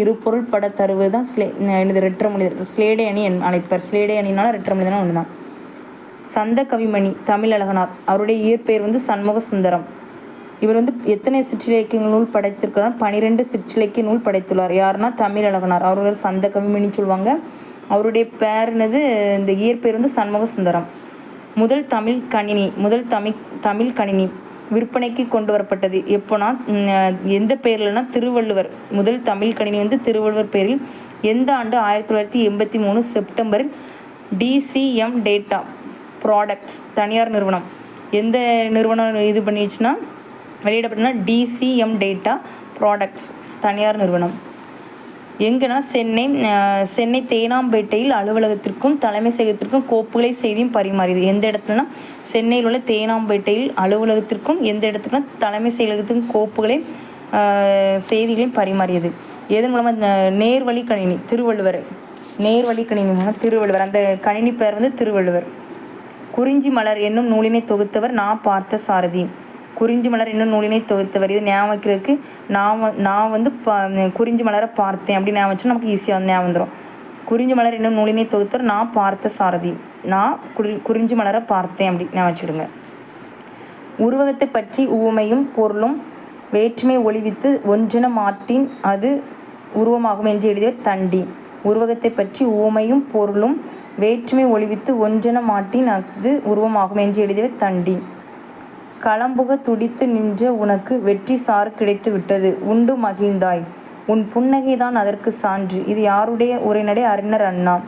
இருபொருள் பட தருவது தான் ஸ்லே எனது ரெட்டர மனிதர் ஸ்லேடை அணி என் அழைப்பர். ஸ்லேடை அணினால ரெட்டர மனிதனா ஒன்று தான் சந்த கவிமணி தமிழழகனார் அவருடைய இயற்பெயர் வந்து சண்முக சுந்தரம். இவர் வந்து எத்தனை சிற்றிலக்கிய நூல் படைத்திருக்கிறார்? பனிரெண்டு சிற்றிலக்கிய நூல் படைத்துள்ளார். யாருன்னா தமிழழகனார் அவர் சந்த கவிமணி சொல்லுவாங்க. அவருடைய பேர் என்னது? இந்த இயற்பெயர் வந்து சண்முக சுந்தரம். முதல் தமிழ் கணினி முதல் தமிழ் தமிழ் கணினி. விற்பனைக்கு கொண்டு வரப்பட்டது. எப்போனா எந்த பெயர்லனா திருவள்ளுவர். முதல் தமிழ் கணினி வந்து திருவள்ளுவர் பேரில் எந்த ஆண்டு ஆயிரத்தி தொள்ளாயிரத்தி எண்பத்தி மூணு செப்டம்பரில் டிசிஎம் டேட்டா ப்ராடக்ட்ஸ் தனியார் நிறுவனம். எந்த நிறுவனம் இது பண்ணிடுச்சுன்னா வெளியிடப்பட்டனா டிசிஎம் டேட்டா ப்ராடக்ட்ஸ் தனியார் நிறுவனம். எங்கன்னா சென்னை சென்னை தேனாம்பேட்டையில் அலுவலகத்திற்கும் தலைமை செயலகத்திற்கும் கோப்புகளை செய்தியும் பரிமாறியது. எந்த இடத்துலனா? சென்னையில் உள்ள தேனாம்பேட்டையில் அலுவலகத்திற்கும் எந்த இடத்துக்குனா தலைமை செயலகத்திற்கும் கோப்புகளை செய்திகளையும் பரிமாறியது. எதன் மூலமாக இந்த நேர்வழி கணினி திருவள்ளுவர். நேர்வழி கணினி மூலம் திருவள்ளுவர். அந்த கணினி பெயர் வந்து திருவள்ளுவர். குறிஞ்சி மலர் என்னும் நூலினை தொகுத்தவர் நான் பார்த்த சாரதி குறிஞ்சி மலர் இன்னும் நூலினை தொகுத்து வருது ஞாபகம் வைக்கிறதுக்கு நான் நான் வந்து ப குறிஞ்சி மலரை பார்த்தேன் அப்படின்னு ஞாபகம் வச்சா நமக்கு ஈஸியாக வந்து ஞாபகம் வந்துடும் குறிஞ்சி மலர் இன்னும் நூலினை தொகுத்தவர் நான் பார்த்த சாரதி. நான் குறி குறிஞ்சி மலரை பார்த்தேன் அப்படி ஞாபகம் வச்சுடுங்க. உருவகத்தை பற்றி ஊமையும் பொருளும் வேற்றுமை ஒளிவித்து ஒன்றென மாட்டின் அது உருவமாகும் என்று எழுதியவர் தண்டி. உருவகத்தை பற்றி ஊமையும் பொருளும் வேற்றுமை ஒளிவித்து ஒன்றென மாட்டின் அது உருவமாகும் என்று எழுதியவர் தண்டி. களம்புக துடித்து நின்ற உனக்கு வெற்றி சாறு கிடைத்து விட்டது. உண்டு மகிழ்ந்தாய். உன் புன்னகைதான் அதற்கு சான்று. இது யாருடைய உரைநடை? அறிஞர் அண்ணா.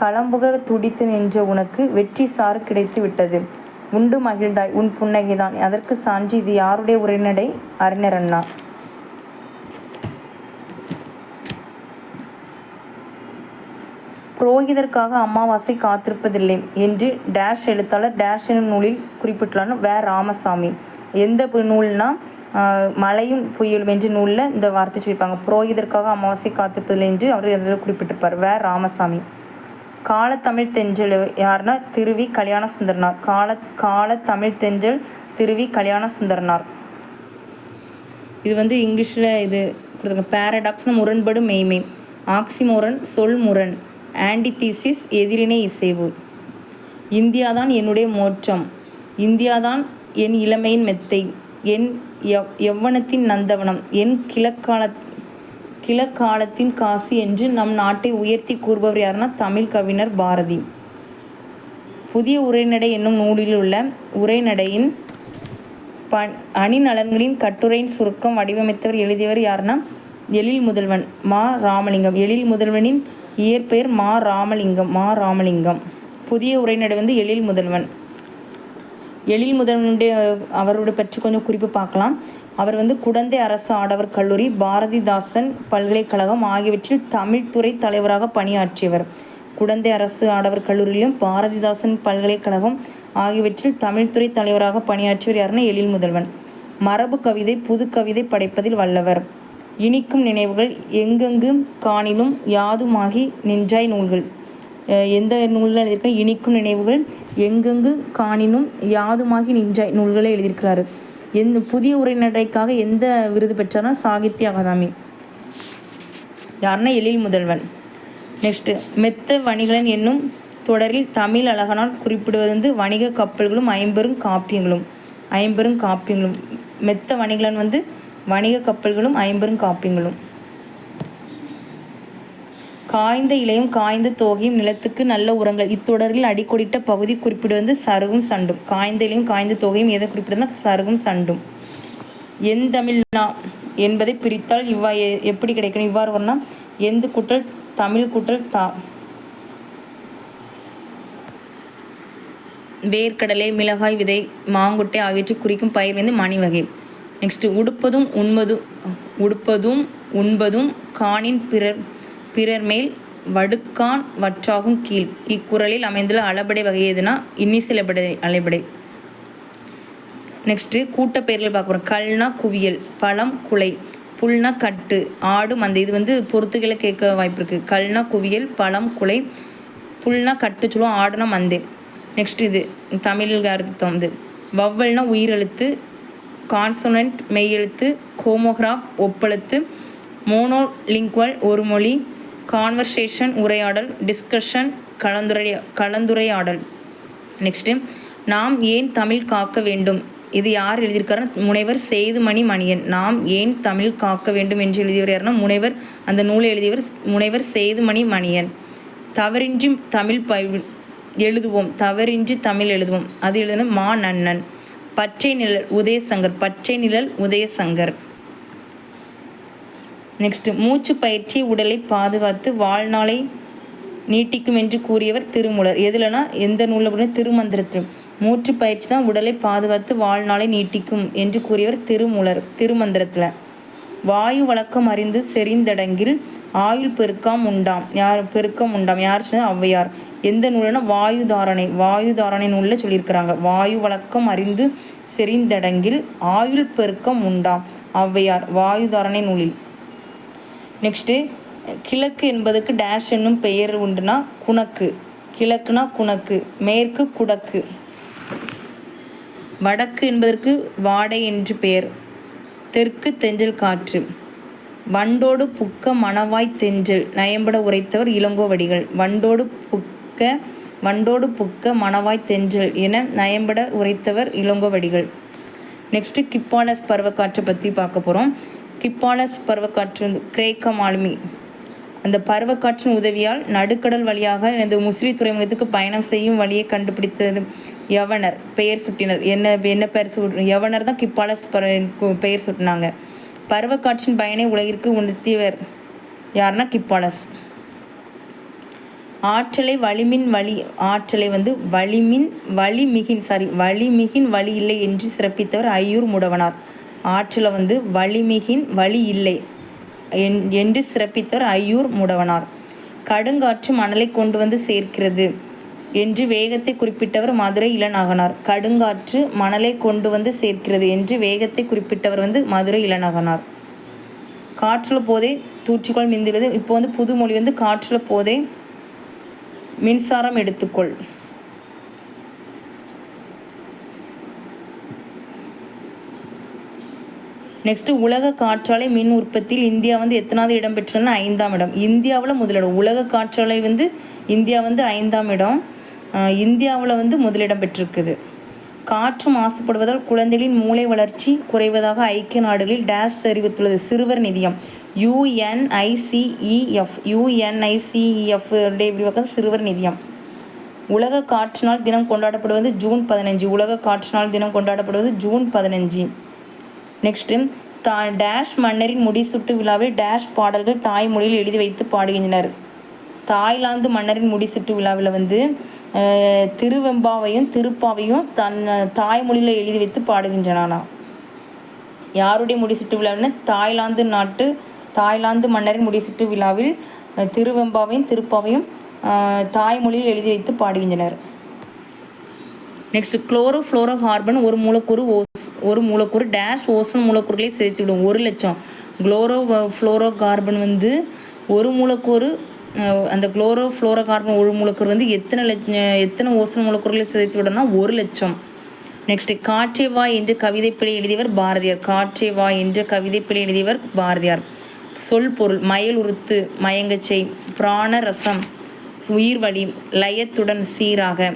களம்புக துடித்து நின்ற உனக்கு வெற்றி சாறு கிடைத்து விட்டது. உண்டு மகிழ்ந்தாய். உன் புன்னகைதான். அதற்கு சான்று. இது யாருடைய உரைநடை? அறிஞர் அண்ணா. புரோகிதற்காக அமாவாசை காத்திருப்பதில்லை என்று டேஷ் எழுத்தாளர் டேஷ் எனும் நூலில் குறிப்பிட்டுள்ளார். வே. ராமசாமி. எந்த நூல்னா மழையும் புயலும் என்ற நூலில் இந்த வார்த்தை சொல்லியிருப்பாங்க. புரோகிதற்காக அமாவாசை காத்திருப்பதில்லை என்று அவர் அதில் குறிப்பிட்டிருப்பார். வே. ராமசாமி. காலத்தமிழ் தென்றல் யாருன்னா திருவி கல்யாண சுந்தரனார் கால காலத்தமிழ் தென்றல் திருவி கல்யாண சுந்தரனார் இது வந்து இங்கிலீஷில் இது கொடுத்துருங்க பேரடாக்ஸ்னு முரண்படும் மெய்மை. ஆக்சிமோரன் சொல் முரண் ஆன்டிதீசிஸ் எதிரினை இசைவு. இந்தியாதான் என்னுடைய மோற்றம் இந்தியாதான் என் இளமையின் மெத்தை. என் எவ் எவ்வனத்தின் நந்தவனம். என் கிழக்கால கிழக்காலத்தின் காசி என்று நம் நாட்டை உயர்த்தி கூறுபவர் யாருன்னா தமிழ் கவிஞர் பாரதி. புதிய உரைநடை என்னும் நூலில் உள்ள உரைநடையின் ப அணிநலன்களின் கட்டுரையின் சுருக்கம் வடிவமைத்தவர் எழுதியவர் யாருன்னா எழில் முதல்வன் மா. ராமலிங்கம். எழில் முதல்வனின் இயற்பெயர் மா ராமலிங்கம் மா ராமலிங்கம். புதிய உரைநடை வந்து எழில் முதல்வன். எழில் முதல்வனுடைய அவரோட பற்றி கொஞ்சம் குறிப்பு பார்க்கலாம். அவர் வந்து குடந்தை அரசு ஆடவர் கல்லூரி பாரதிதாசன் பல்கலைக்கழகம் ஆகியவற்றில் தமிழ்துறை தலைவராக பணியாற்றியவர். குடந்தை அரசு ஆடவர் கல்லூரியிலும் பாரதிதாசன் பல்கலைக்கழகம் ஆகியவற்றில் தமிழ்துறை தலைவராக பணியாற்றியவர் யாருன்னா எழில் முதல்வன். மரபு கவிதை புது கவிதை படைப்பதில் வல்லவர். இனிக்கும் நினைவுகள் எங்கெங்கும் காணிலும் யாதுமாகி நின்றாய் நூல்கள். எந்த நூலில் எழுதியிருக்காரு இனிக்கும் நினைவுகள் எங்கெங்கு காணினும் யாதுமாகி நின்றாய் நூல்களை எழுதியிருக்கிறாரு. எந்த புதிய உரைநடைக்காக எந்த விருது பெற்றார்னா சாகித்ய அகாதமி. யாருன்னா எழில் முதல்வன். நெக்ஸ்ட்டு மெத்த வணிகலன் என்னும் தொடரில் தமிழ் அழகனால் குறிப்பிடுவது வந்து வணிக கப்பல்களும் ஐம்பெரும் காப்பியங்களும் ஐம்பெரும் காப்பியங்களும். மெத்த வணிகலன் வந்து வணிக கப்பல்களும் ஐம்பெரும் காப்பிங்களும் காய்ந்த இலையும் காய்ந்த தோகையும் நிலத்துக்கு நல்ல உரங்கள். இத்தொடரில் அடிக்கோடிட்ட பகுதி குறிப்பிடுவது சருகும் சண்டும். காய்ந்த இலையும் காய்ந்த தொகையும் எதை குறிப்பிடுதுன்னா சருகும் சண்டும். எந்தமிழ்னா என்பதை பிரித்தால் இவ்வா எப்படி கிடைக்கணும்? இவ்வாறு வரணும் எந்து குட்டல் தமிழ் குட்டல் தா. வேர்க்கடலை மிளகாய் விதை மாங்குட்டை ஆகியவற்றை குறிக்கும் பயிர் வந்து மணி வகை நெக்ஸ்ட்டு உடுப்பதும் உண்பதும் உடுப்பதும் உண்பதும் காணின் பிறர் பிறர் மேல் வடுக்கான் வற்றாகும் கீழ். இக்குறளில் அமைந்துள்ள அளபடை வகை எதுனா? இன்னிசிலபடை அலைபடை நெக்ஸ்ட்டு கூட்டப்பெயர்கள் பார்க்குறோம் கல்னா குவியல் பழம் குலை புல்னா கட்டு ஆடு மந்தை. இது வந்து பொறுத்துகளை கேட்க வாய்ப்பு இருக்குது கல்னா குவியல் பழம் குலை புல்னா கட்டு சொல்லுவோம் ஆடுனா மந்தை. நெக்ஸ்ட் இது தமிழ் அர்த்தம் வந்து வவ்வல்னா உயிரெழுத்து கான்சோனன்ட் மெய்யெழுத்து கோமோகிராஃப் ஒப்பெழுத்து மோனோலிங்குவல் ஒரு மொழி கான்வர்சேஷன் உரையாடல் டிஸ்கஷன் கலந்துரையா கலந்துரையாடல். நெக்ஸ்ட்டு நாம் ஏன் தமிழ் காக்க வேண்டும்? இது யார் எழுதியிருக்காரு முனைவர் சேதுமணி மணியன். நாம் ஏன் தமிழ் காக்க வேண்டும் என்று எழுதியவர் யாருன்னா முனைவர் அந்த நூலை எழுதியவர் முனைவர் சேதுமணி மணியன். தவறின்றி தமிழ் ப எழுதுவோம். தவறின்றி தமிழ் எழுதுவோம். அது எழுதின மா நன்னன். பச்சை நிழல் உதயசங்கர் பச்சை நிழல் உதயசங்கர். நெக்ஸ்ட் மூச்சு பயிற்சி உடலை பாதுகாத்து வாழ்நாளை நீட்டிக்கும் என்று கூறியவர் திருமூலர். எதுலனா எந்த நூலில் திருமந்திரத்தில் மூச்சு பயிற்சி தான் உடலை பாதுகாத்து வாழ்நாளை நீட்டிக்கும் என்று கூறியவர் திருமூலர் திருமந்திரத்தில். வாயு வழக்கம் அறிந்து செறிந்தடங்கில் ஆயுள் பெருக்கம் உண்டாம். யார் பெருக்கம் உண்டாம்? யார் சொன்னது? ஔவையார். எந்த நூல்னா வாயு தாரணை வாயு தாரணை நூலில் சொல்லியிருக்கிறாங்க. வாயு வழக்கம் அறிந்து செறிந்தடங்கில் ஆயுள் பெருக்கம் உண்டாம். ஔவையார் வாயு தாரணை நூலில். நெக்ஸ்ட்டு கிழக்கு என்பதற்கு டேஷ் என்னும் பெயர் உண்டுனா குணக்கு. கிழக்குனா குணக்கு மேற்கு குடக்கு. வடக்கு என்பதற்கு வாடை என்று பெயர். தெற்கு தெஞ்சல் காற்று. வண்டோடு புக்க மணவாய் தெஞ்சல் நயம்பட உரைத்தவர் இளங்கோவடிகள். வண்டோடு புக்க வண்டோடு புக்க மணவாய் தெஞ்சல் என நயம்பட உரைத்தவர் இளங்கோவடிகள். நெக்ஸ்ட்டு கிப்பாலஸ் பருவக்காற்றை பற்றி பார்க்க போகிறோம் கிப்பாலஸ் பருவக்காற்று கிரேக்க மாலுமி. அந்த பருவக்காற்றின் உதவியால் நடுக்கடல் வழியாக எனது முசிறி துறைமுகத்துக்கு பயணம் செய்யும் வழியை கண்டுபிடித்தது யவனர். பெயர் சுட்டினர். என்ன என்ன பெயர் சு யவனர் தான் கிப்பாலஸ் பெயர் சுட்டினாங்க. பருவக்காற்றின் பயனை உலகிற்கு உணர்த்தியவர் யாருன்னா கிப்பாலஸ். ஆற்றலை வலிமின் வழி ஆற்றலை வந்து வலிமின் வலிமிகின் சாரி வலிமிகின் வழி இல்லை என்று சிறப்பித்தவர் ஐயூர் முடவனார். ஆற்றலை வந்து வலிமிகின் வழி இல்லை என்று சிறப்பித்தவர் ஐயூர் முடவனார். கடுங்காற்று மணலை கொண்டு வந்து சேர்க்கிறது என்று வேகத்தை குறிப்பிட்டவர் மதுரை இளநாகனார். கடுங்காற்று மணலை கொண்டு வந்து சேர்க்கிறது என்று வேகத்தை குறிப்பிட்டவர் வந்து மதுரை இளநாகனார். காற்றுல போதே தூற்றுக்கோள் மிந்துள்ளது. இப்போ வந்து புதுமொழி வந்து காற்றுல போதே மின்சாரம் எடுத்துக்கொள். நெக்ஸ்ட் உலக காற்றாலை மின் உற்பத்தியில் இந்தியா வந்து எத்தனாவது இடம் பெற்றதுன்னா ஐந்தாம் இடம். இந்தியாவில் முதலிடம். உலக காற்றாலை வந்து இந்தியா வந்து ஐந்தாம் இடம். இந்தியாவில் வந்து முதலிடம் பெற்றிருக்குது. காற்று மாசுபடுவதால் குழந்தைகளின் மூளை வளர்ச்சி குறைவதாக ஐக்கிய நாடுகளில் டேஷ் தெரிவித்துள்ளது. சிறுவர் நிதியம். யுஎன்ஐசிஇஎஃப் யுஎன்ஐசிஇஎஃப் விரிவாக்கம் சிறுவர் நிதியம். உலக காற்று நாள் தினம் கொண்டாடப்படுவது ஜூன் பதினஞ்சு. உலக காற்று நாள் தினம் கொண்டாடப்படுவது ஜூன் பதினஞ்சு. நெக்ஸ்ட்டு தா டேஷ் மன்னரின் முடிசூட்டு விழாவில் டேஷ் பாடல்கள் தாய்மொழியில் எழுதி வைத்து பாடுகின்றனர். தாய்லாந்து மன்னரின் முடிசூட்டு விழாவில் வந்து திருவெம்பாவையும் திருப்பாவையும் தன் தாய்மொழியில் எழுதி வைத்து பாடுகின்றனானா? யாருடைய முடிசூட்டு விழாவில்னா தாய்லாந்து நாட்டு தாய்லாந்து மன்னரின் முடிசுட்டு விழாவில் திருவெம்பாவையும் திருப்பாவையும் தாய்மொழியில் எழுதி வைத்து பாடுகின்றனர். நெக்ஸ்ட் குளோரோ ஃப்ளோரோ கார்பன் ஒரு மூலக்கூறு ஓஸ் ஒரு மூலக்கூறு டேஷ் ஓசன் மூலக்கூறுகளை சேர்த்துவிடும் ஒரு லட்சம். குளோரோ ஃப்ளோரோ கார்பன் வந்து ஒரு மூலக்கூறு அந்த குளோரோ ஃப்ளோரோ கார்பன் ஒரு மூலக்கூறு வந்து எத்தனை லட்ச எத்தனை ஓசன் மூலக்கூறுகளை சேர்த்து விடணும்னா ஒரு லட்சம். நெக்ஸ்ட் காற்றேவா என்ற கவிதைப்பிழை எழுதியவர் பாரதியார். காற்றேவா என்ற கவிதைப்பிழை எழுதியவர் பாரதியார். சொல் பொருள் மயலுறுத்து மயங்கச்செய் மயங்கச்சை பிராண ரசம் உயிர்வழி லயத்துடன் சீராக.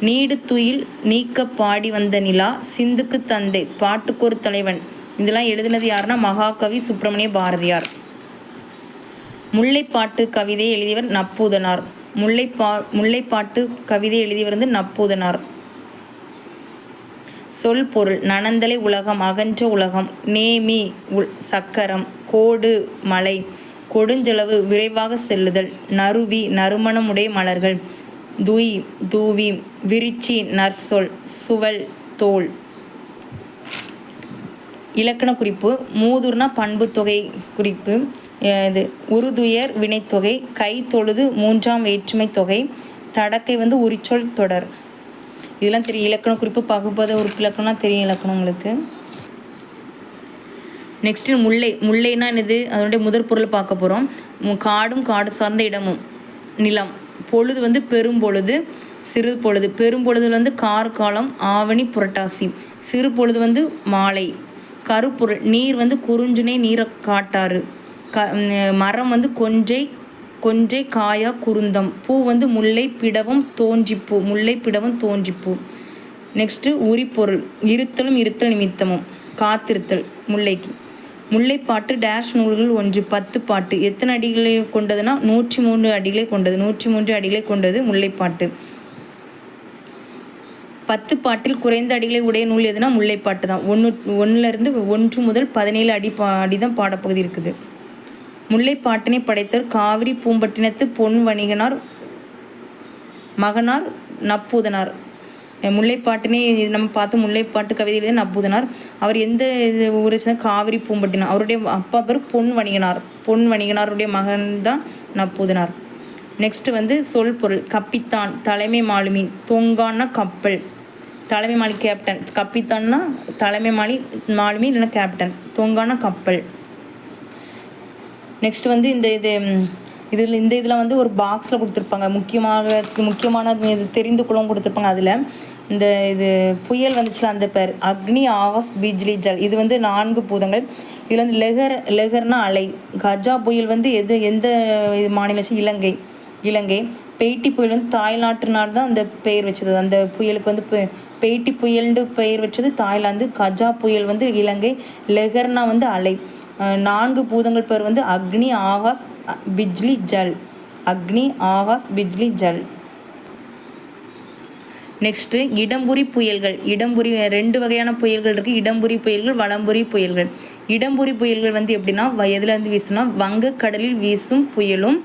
நீடுத்துயில் நீக்க பாடி வந்த நிலா சிந்துக்கு தந்தை. பாட்டுக்கொரு தலைவன். இதெல்லாம் எழுதினது யாருன்னா மகாகவி சுப்பிரமணிய பாரதியார். முல்லைப்பாட்டு கவிதை எழுதியவர் நப்பூதனார். முல்லைப்பா முல்லைப்பாட்டு கவிதை எழுதியவர் வந்து நப்பூதனார். சொல் பொருள். நனந்தலை உலகம் அகன்ற உலகம். நேமி உள் சக்கரம். கோடு மலை. கொடுஞ்செலவு விரைவாக செல்லுதல். நறுவி நறுமணமுடைய மலர்கள். துய் தூவி விரிச்சி நர்சொல் சுவல் தோல். இலக்கண குறிப்பு. மூதுர்னா பண்பு தொகை குறிப்பு. இது உருதுயர் வினைத்தொகை. கை தொழுது மூன்றாம் வேற்றுமை தொகை. தடக்கை வந்து உரிச்சொல் தொடர். இதெல்லாம் தெரியும். இலக்கண குறிப்பு பகுப்பத உறுப்பு இலக்கணம்னா தெரியும் இலக்கணம் உங்களுக்கு நெக்ஸ்ட்டு முல்லை முல்லைனா என்னது? அதனுடைய முதற் பொருள் பார்க்க போகிறோம் காடும் காடு சார்ந்த இடமும் நிலம். பொழுது வந்து பெரும் பொழுது சிறு பொழுது. பெரும்பொழுது வந்து கார்காலம் ஆவணி புரட்டாசி. சிறு பொழுது வந்து மாலை. கருப்பொருள் நீர் வந்து குறிஞ்சுனை நீரை காட்டாறு. க மரம் வந்து கொஞ்சை கொஞ்சை காயா குருந்தம். பூ வந்து முல்லை பிடவும் தோன்றிப்பூ. முல்லை பிடவும் தோன்றிப்பூ. நெக்ஸ்ட்டு உரிப்பொருள் இருத்தலும் இருத்தல் நிமித்தமும். காத்திருத்தல் முல்லைக்கு. முல்லைப்பாட்டு டேஷ் நூல்கள் ஒன்று பத்து பாட்டு. எத்தனை அடிகளை கொண்டதுன்னா நூற்றி மூன்று அடிகளை கொண்டது. நூற்றி மூன்று அடிகளை கொண்டது முல்லைப்பாட்டு பத்து பாட்டில் குறைந்த அடிகளை உடைய நூல் எதுனா முல்லைப்பாட்டு தான் ஒன்று ஒன்றுலேருந்து ஒன்று முதல் பதினேழு அடி பா அடி தான் பாடப்பகுதி இருக்குது. முல்லைப்பாட்டினை படைத்தவர் காவிரி பூம்பட்டினத்து பொன் வணிகனார் மகனார் நப்பூதனார். முல்லைப்பாட்டினே முல்லைப்பாட்டினை நம்ம பார்த்து முல்லைப்பாட்டு கவிதை எழுதிய நப்பூதனார். அவர் எந்த இது ஊரை சேர்ந்த காவிரி பூம்பட்டினார் அவருடைய அப்பா பேர் பொன் வணிகனார். பொன் வணிகனாருடைய மகன் தான் நப்பூதனார். நெக்ஸ்ட் வந்து சொல் பொருள் கப்பித்தான் தலைமை மாலுமி தொங்கான்னா கப்பல். தலைமை மாலி கேப்டன் கப்பித்தான்னா தலைமை மாலி மாலுமி இல்லைன்னா கேப்டன் தொங்கான்னா கப்பல். நெக்ஸ்ட் வந்து இந்த இது இதில் இந்த இதில் வந்து ஒரு பாக்ஸில் கொடுத்துருப்பாங்க. முக்கியமாக முக்கியமான இது தெரிந்து குளம் கொடுத்துருப்பாங்க அதில். இந்த இது புயல் வந்துச்சுல அந்த பேர். அக்னி ஆகாஸ் பிஜ்லி ஜல். இது வந்து நான்கு பூதங்கள். இதில் வந்து லெகர் லெகர்னா அலை. கஜா புயல் வந்து எது எந்த இது மாநிலம் வச்சு? இலங்கை. இலங்கை. பெய்ட்டி புயல் வந்து தாய்நாட்டு நாடு தான் அந்த பெயர் வச்சது. அந்த புயலுக்கு வந்து பெ- பெய்ட்டி புயல்னு பெயர் வச்சது தாய்லாந்து. கஜா புயல் வந்து இலங்கை. லெகர்னா வந்து அலை. நான்கு பூதங்கள் பேர் வந்து அக்னி ஆகாஷ் பிஜ்லி ஜல். அக்னி ஆகாஷ் பிஜ்லி ஜல். நெக்ஸ்ட்டு இடம்புரி புயல்கள். இடம்புரி ரெண்டு வகையான புயல்கள் இருக்குது இடம்புரி புயல்கள் வளம்புரி புயல்கள். இடம்புரி புயல்கள் வந்து எப்படின்னா வ- வீசுனா வங்கக்கடலில் வீசும் புயலும்